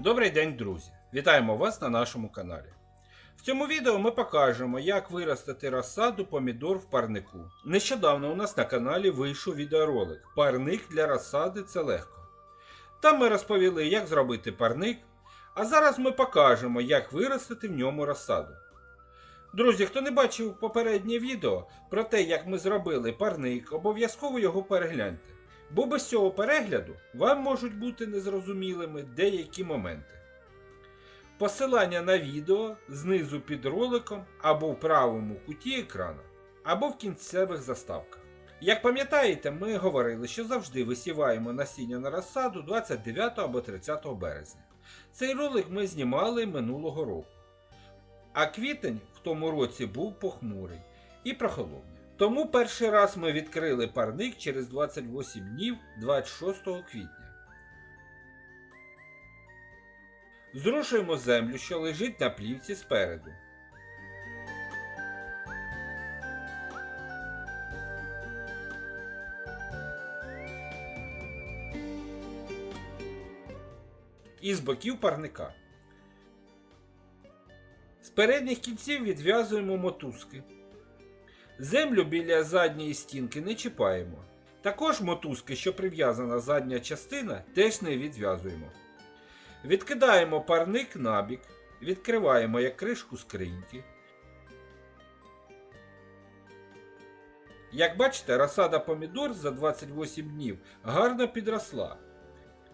Добрий день, друзі! Вітаємо вас на нашому каналі. В цьому відео ми покажемо, як виростити розсаду помідор в парнику. Нещодавно у нас на каналі вийшов відеоролик Парник для розсади це легко. Там ми розповіли, як зробити парник, а зараз ми покажемо, як виростити в ньому розсаду. Друзі, хто не бачив попереднє відео про те, як ми зробили парник, обов'язково його перегляньте. Бо без цього перегляду вам можуть бути незрозумілими деякі моменти. Посилання на відео знизу під роликом або в правому куті екрану, або в кінцевих заставках. Як пам'ятаєте, ми говорили, що завжди висіваємо насіння на розсаду 29 або 30 березня. Цей ролик ми знімали минулого року. А квітень в тому році був похмурий і прохолодний. Тому перший раз ми відкрили парник через 28 днів 26 квітня. Зрушуємо землю, що лежить на плівці спереду. І з боків парника. З передніх кінців відв'язуємо мотузки. Землю біля задньої стінки не чіпаємо. Також мотузки, що прив'язана задня частина, теж не відв'язуємо. Відкидаємо парник набік, відкриваємо як кришку скриньки. Як бачите, розсада помідор за 28 днів гарно підросла.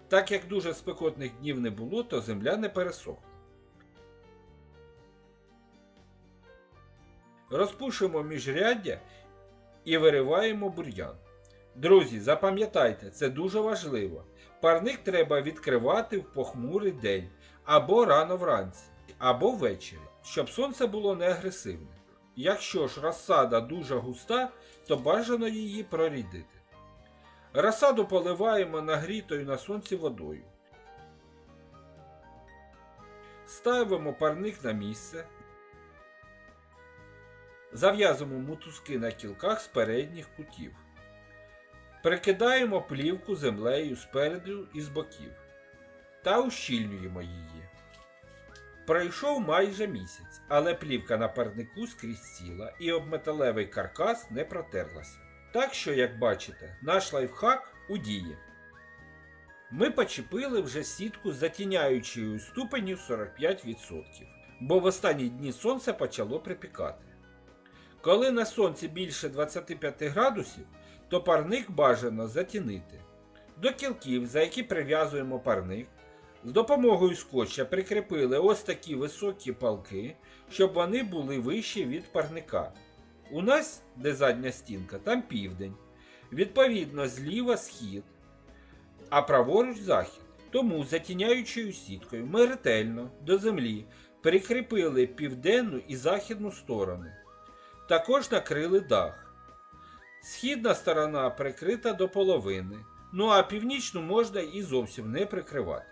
Так як дуже спекотних днів не було, то земля не пересохла. Розпушуємо міжряддя і вириваємо бур'ян. Друзі, запам'ятайте, це дуже важливо. Парник треба відкривати в похмурий день або рано вранці, або ввечері, щоб сонце було не агресивне. Якщо ж розсада дуже густа, то бажано її прорідити. Розсаду поливаємо нагрітою на сонці водою. Ставимо парник на місце. Зав'язуємо мотузки на кілках з передніх кутів. Прикидаємо плівку землею спереду і з боків та ущільнюємо її. Пройшов майже місяць, але плівка на парнику скрізь ціла і об металевий каркас не протерлася. Так що, як бачите, наш лайфхак у дії. Ми почепили вже сітку з затіняючою ступеню 45%, бо в останні дні сонце почало припікати. Коли на сонці більше 25 градусів, то парник бажано затінити. До кілків, за які прив'язуємо парник, з допомогою скотча прикріпили ось такі високі палки, щоб вони були вищі від парника. У нас, де задня стінка, там південь. Відповідно, зліва схід, а праворуч захід. Тому затіняючою сіткою ми ретельно до землі прикріпили південну і західну сторони. Також накрили дах. Східна сторона прикрита до половини, ну а північну можна і зовсім не прикривати.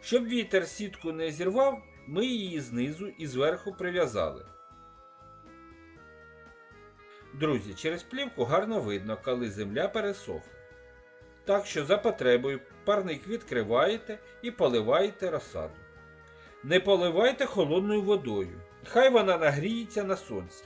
Щоб вітер сітку не зірвав, ми її знизу і зверху прив'язали. Друзі, через плівку гарно видно, коли земля пересохла. Так що за потребою парник відкриваєте і поливаєте розсаду. Не поливайте холодною водою, хай вона нагріється на сонці.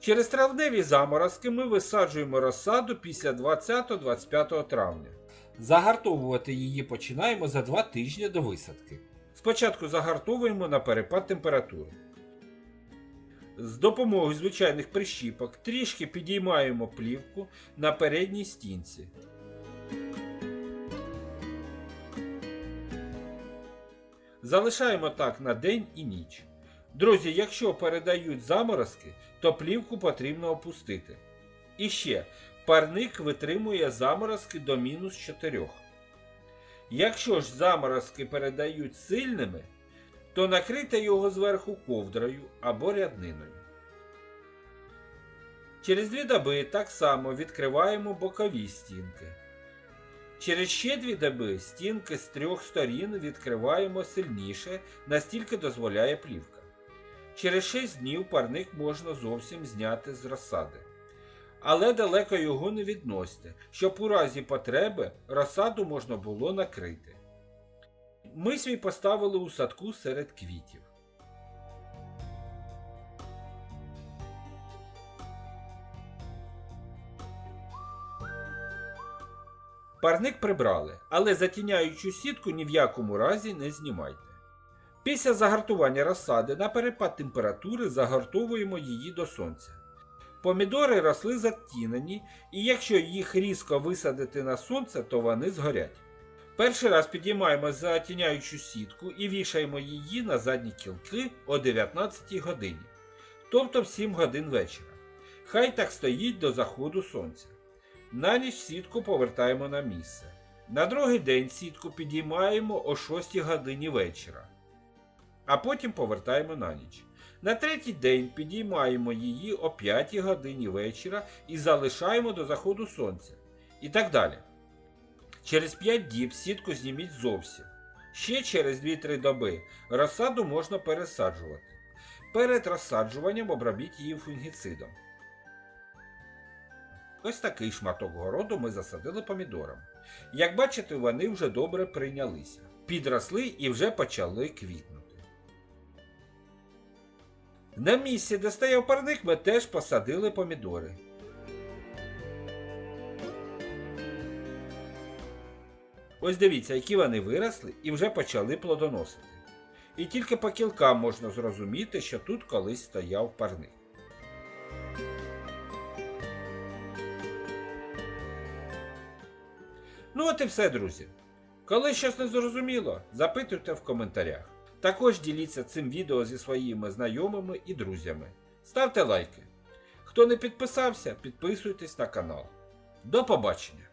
Через травневі заморозки ми висаджуємо розсаду після 20-25 травня. Загартовувати її починаємо за 2 тижні до висадки. Спочатку загартовуємо на перепад температури. З допомогою звичайних прищіпок трішки підіймаємо плівку на передній стінці. Залишаємо так на день і ніч. Друзі, якщо передають заморозки, то плівку потрібно опустити. І ще, парник витримує заморозки до мінус 4. Якщо ж заморозки передають сильними, то накрийте його зверху ковдрою або рядниною. Через дві доби так само відкриваємо бокові стінки. Через ще дві доби стінки з трьох сторін відкриваємо сильніше, настільки дозволяє плівка. Через 6 днів парник можна зовсім зняти з розсади. але далеко його не відносьте, щоб у разі потреби розсаду можна було накрити. Ми свій поставили у садку серед квітів. Парник прибрали, але затіняючу сітку ні в якому разі не знімайте. Після загартування розсади на перепад температури загартовуємо її до сонця. Помідори росли затінені, і якщо їх різко висадити на сонце, то вони згорять. Перший раз підіймаємо затіняючу сітку і вішаємо її на задні кілки о 19 годині, тобто в 7 годин вечора. Хай так стоїть до заходу сонця. На ніч сітку повертаємо на місце. На другий день сітку підіймаємо о 6 годині вечора, а потім повертаємо на ніч. На третій день підіймаємо її о 5 годині вечора і залишаємо до заходу сонця. І так далі. Через 5 діб сітку зніміть зовсім. Ще через 2-3 доби розсаду можна пересаджувати. Перед розсаджуванням обробіть її фунгіцидом. Ось такий шматок городу ми засадили помідорами. Як бачите, вони вже добре прийнялися, підросли і вже почали квітнути. На місці, де стояв парник, ми теж посадили помідори. Ось дивіться, які вони виросли і вже почали плодоносити. І тільки по кілкам можна зрозуміти, що тут колись стояв парник. Ну от і все, друзі. Коли щось не зрозуміло, запитуйте в коментарях. Також діліться цим відео зі своїми знайомими і друзями. Ставте лайки. Хто не підписався, підписуйтесь на канал. До побачення!